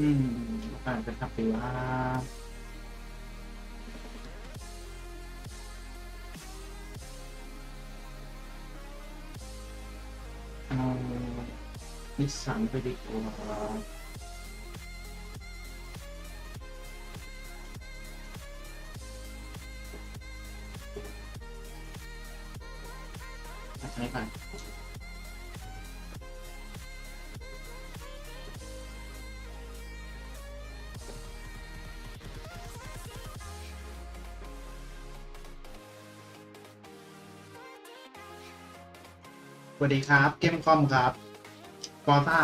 อืมอาจจะขับปีว่าเอานิสสันไปดีกว่า วัสดีครับ เกมคอมครับกอต้า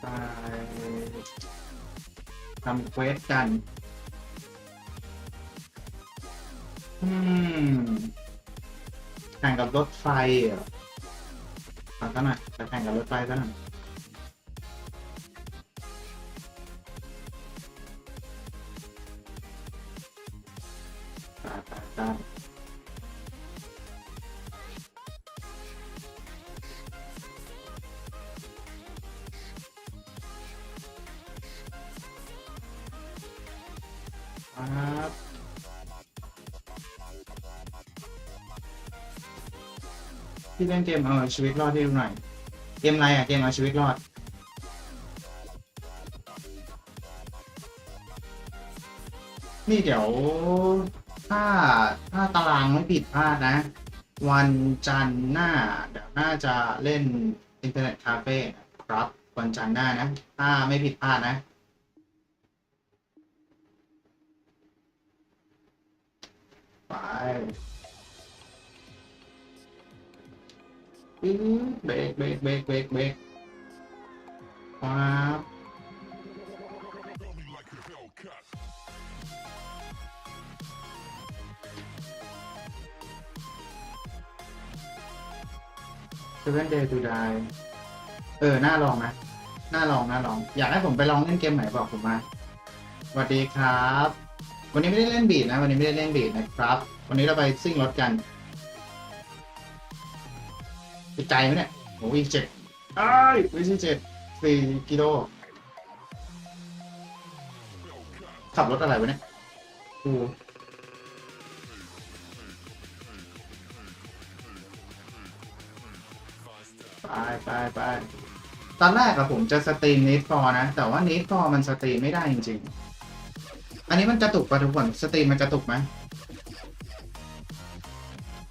ไปทำเควสกัน อืมแข่งกับรถไฟเหรอเอาซะหน่อยไปแข่งกับรถไฟซะหน่อย ครับที่เล่นเกมเอาชีวิตรอดที่หน่อยเกมอะไรอะเกมเอาชีวิตรอดนี่เดี๋ยวถ้าถ้าตารางไม่ผิดพลาดนะ วันจันทร์หน้า เดี๋ยวน่าจะเล่นอินเทอร์เน็ตคาเฟ่ครับวันจันทร์หน้านะ ถ้าไม่ผิดพลาดนะ ไปอื้อเบรกเบรกเบรกเบรกเบรกครับ Seven Day to Die เออ น่าลองนะ น่าลอง น่าลอง อยากให้ผมไปลองเล่นเกมไหนบอกผมมาสวัสดีครับ วันนี้ไม่ได้เล่นบีดนะ วันนี้ไม่ได้เล่นบีดนะครับ วันนี้เราไปซิ่งรถกันไปไกลไหมเนี่ยโอ้ยเจ็ดไอ้ายวิธีเจ็ดสี่กิโลขับรถอะไรวะเนี่ยดูไปไปไปตอนแรกอะผมจะสตรีม Need for นะ แต่ว่า Need for มันสตรีมไม่ได้จริงๆ อันนี้มันกระตุกปะทุกคนสตรีมมันกระตุกไหม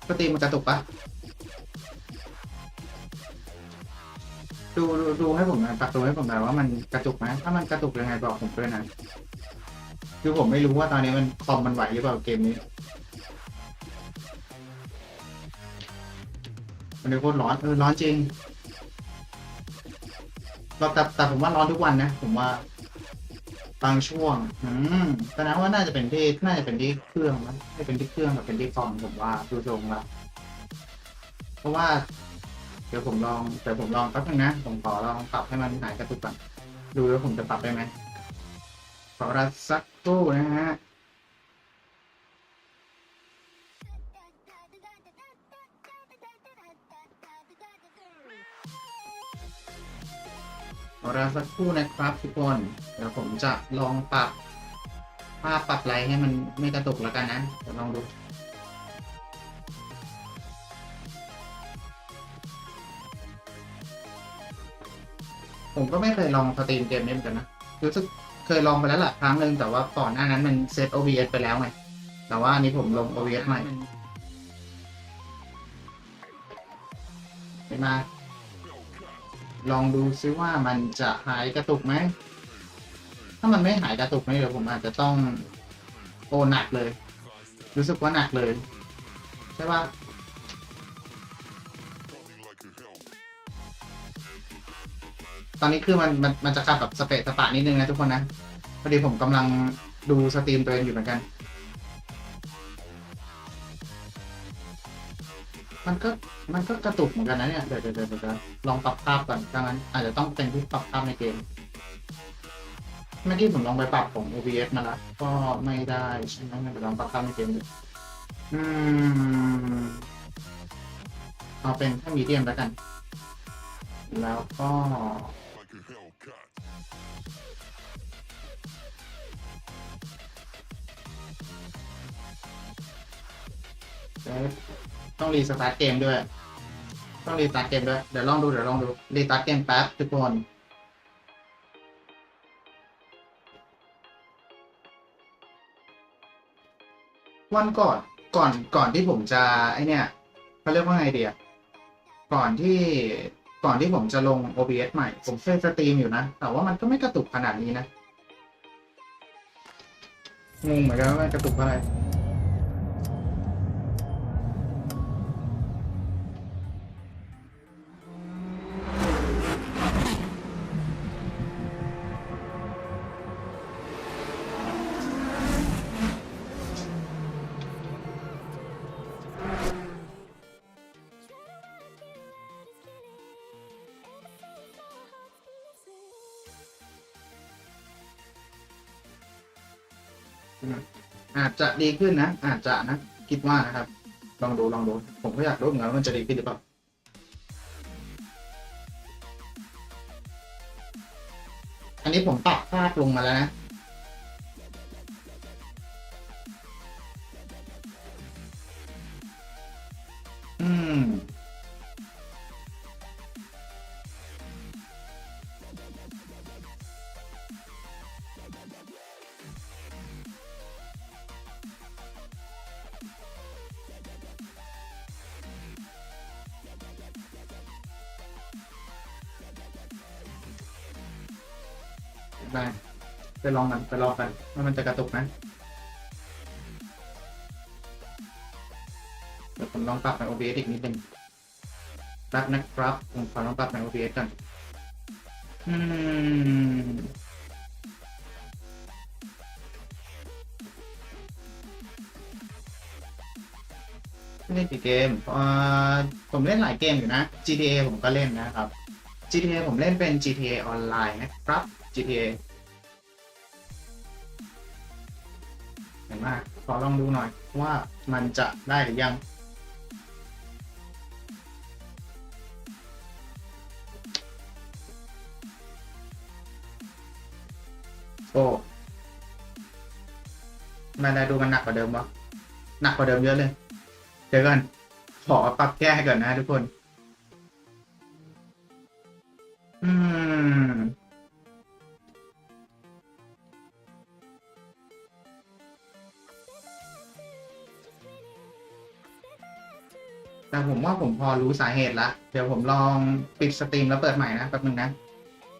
สตรีมมันกระตุกปะดูดูดูให้ผมหนะปักตัวให้ผมหน่อยว่ามันกระตุกไหมถ้ามันกระตุกยังไงบอกผมด้วยนะคือผมไม่รู้ว่าตอนนี้มันคอมมันไหวหรือเปล่าเกมนี้มันเป็นโคตรร้อนเออร้อนจริงเราแต่แต่ผมว่าร้อนทุกวันนะ ผมว่า บางช่วง อืมแสดงว่าน่าจะเป็นที่ น่าจะเป็นที่เครื่องมั้งไม่เป็นที่เครื่องกับเป็นที่คอมผมว่าดูทรงละเพราะว่า เดี๋ยวผมลอง เดี๋ยวผมลองแป๊บนึงนะ ผมขอลองปรับให้มันหายกระตุกก่อน ดูแล้วผมจะปรับได้ไหมขอรับสักครู่นะฮะ ขอรอสักครู่นะครับทุกคนเดี๋ยวผมจะลองปรับภาพปรับไรให้มันไม่กระตุกแล้วกันนะเดี๋ยวลองดูผมก็ไม่เคยลองสตรีมเกมนี้เหมือนกันนะรู้สึกเคยลองไปแล้วแหละครั้งหนึ่งแต่ว่าก่อนหน้านั้นมันเซต OBS ไปแล้วไง แต่ว่าอันนี้ผมลง OBS ใหม่ไปมา ลองดูซิว่ามันจะหายกระตุกไหม ถ้ามันไม่หายกระตุกนี่เดี๋ยวผมอาจจะต้องโอหนักเลย รู้สึกว่าหนักเลย ใช่ปะตอนนี้คือมันมันมันจะขับแบบสเปะสปะนิดนึงนะทุกคนนะ พอดีผมกำลังดูสตรีมตัวเองอยู่เหมือนกัน มันก็มันก็กระตุกเหมือนกันนะเนี่ย เดี๋ยวเดี๋ยวเดี๋ยวลองปรับภาพก่อนถ้างั้น อาจจะต้องเป็นที่ปรับภาพในเกม เมื่อกี้ผมลองไปปรับของ OBS มาแล้วก็ไม่ได้ใช่ไหมเดี๋ยวลองปรับเข้าในเกมดูอืมเอาเป็นแค่มีเดียมแล้วกัน แล้วก็เดี๋ยว ต้องรีสตาร์ทเกมด้วย ต้องรีสตาร์ทเกมด้วย เดี๋ยวลองดู เดี๋ยวลองดู รีสตาร์ทเกมแป๊บทุกคนวันก่อนก่อนก่อนที่ผมจะไอเนี่ยเขาเรียกว่าไงเดียก่อนที่ก่อนที่ผมจะลง OBS ใหม่ ผมเคยสตรีมอยู่นะ แต่ว่ามันก็ไม่กระตุกขนาดนี้นะงงเหมือนกันว่ากระตุกอะไร อาจจะดีขึ้นนะ อาจจะนะ คิดว่านะครับ ลองดูลองดูผมก็อยากรู้เหมือนกันว่ามันจะดีขึ้นหรือเปล่าอันนี้ผมปรับภาพลงมาแล้วนะอืม ได้ไปลองกันไปลองกันว่ามันจะกระตุกไหมเดี๋ยวผมลองปรับใน OBS อีกนิดนึงแป๊บนะครับผมขอลองปรับใน OBS กันอืมเล่นกี่เกมผมเล่นหลายเกมอยู่นะ GTA ผมก็เล่นนะครับ GTA ผมเล่นเป็น GTA ออนไลน์นะครับ GTA ลองดูหน่อยว่ามันจะได้หรือยัง โอ้มันได้ดูมันหนักกว่าเดิมวะหนักกว่าเดิมเยอะเลย เดี๋ยวก่อน ขอปรับแก้ให้ก่อนนะทุกคน อืม แต่ผมว่าผมพอรู้สาเหตุละเดี๋ยวผมลองปิดสตรีมแล้วเปิดใหม่นะแป๊บนึงนะ